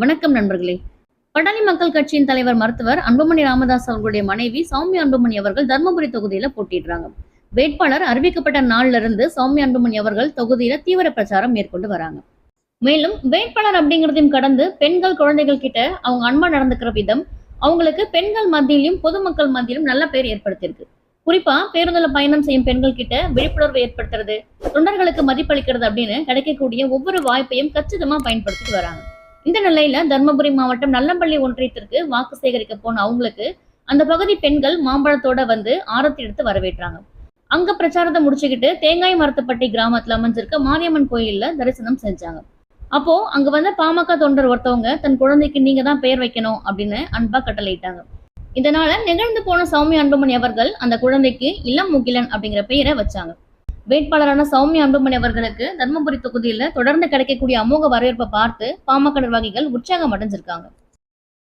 வணக்கம் நண்பர்களே. பட்டாளி மக்கள் கட்சியின் தலைவர் மருத்துவர் அன்புமணி ராமதாஸ் அவர்களுடைய மனைவி சௌமியா அன்புமணி அவர்கள் தர்மபுரி தொகுதியில போட்டிடுறாங்க வேட்பாளர் அறிவிக்கப்பட்ட நாள்ல இருந்து சௌமியா அன்புமணி அவர்கள் தொகுதியில தீவிர பிரச்சாரம் மேற்கொண்டு வராங்க. மேலும் வேட்பாளர் அப்படிங்கிறதையும் கடந்து பெண்கள் குழந்தைகள் கிட்ட அவங்க அன்பா நடந்துக்கிற விதம் அவங்களுக்கு பெண்கள் மத்தியிலும் பொதுமக்கள் மத்தியிலும் நல்ல பேர் ஏற்படுத்தியிருக்கு. குறிப்பா பேருந்துல பயணம் செய்யும் பெண்கள் கிட்ட விழிப்புணர்வு ஏற்படுத்துறது தொண்டர்களுக்கு மதிப்பளிக்கிறது அப்படின்னு கிடைக்கக்கூடிய ஒவ்வொரு வாய்ப்பையும் கச்சிதமா பயன்படுத்திட்டு வராங்க. இந்த நிலையில தர்மபுரி மாவட்டம் நல்லம்பள்ளி ஒன்றியத்திற்கு வாக்கு சேகரிக்க போன அவங்களுக்கு அந்த பகுதி பெண்கள் மாம்பழத்தோட வந்து ஆரத்தி எடுத்து வரவேற்றாங்க. அங்க பிரச்சாரத்தை முடிச்சுக்கிட்டு தேங்காய் மரத்துப்பட்டி கிராமத்துல அமைஞ்சிருக்க மாரியம்மன் கோயில்ல தரிசனம் செஞ்சாங்க. அப்போ அங்க வந்த பாமக தொண்டர் ஒருத்தவங்க தன் குழந்தைக்கு நீங்க தான் பெயர் வைக்கணும் அப்படின்னு அன்பா கட்டளையிட்டாங்க. இதனால நிகழ்ந்து போன சௌமியா அன்புமணி அவர்கள் அந்த குழந்தைக்கு இளம் முகிலன் அப்படிங்கிற பெயரை வச்சாங்க. வேட்பாளரான சௌமியா அன்புமணி அவர்களுக்கு தர்மபுரி தொகுதியில தொடர்ந்து கிடைக்கக்கூடிய அமோக வரவேற்பை பார்த்து பாமக நிர்வாகிகள் உற்சாகம் அடைஞ்சிருக்காங்க.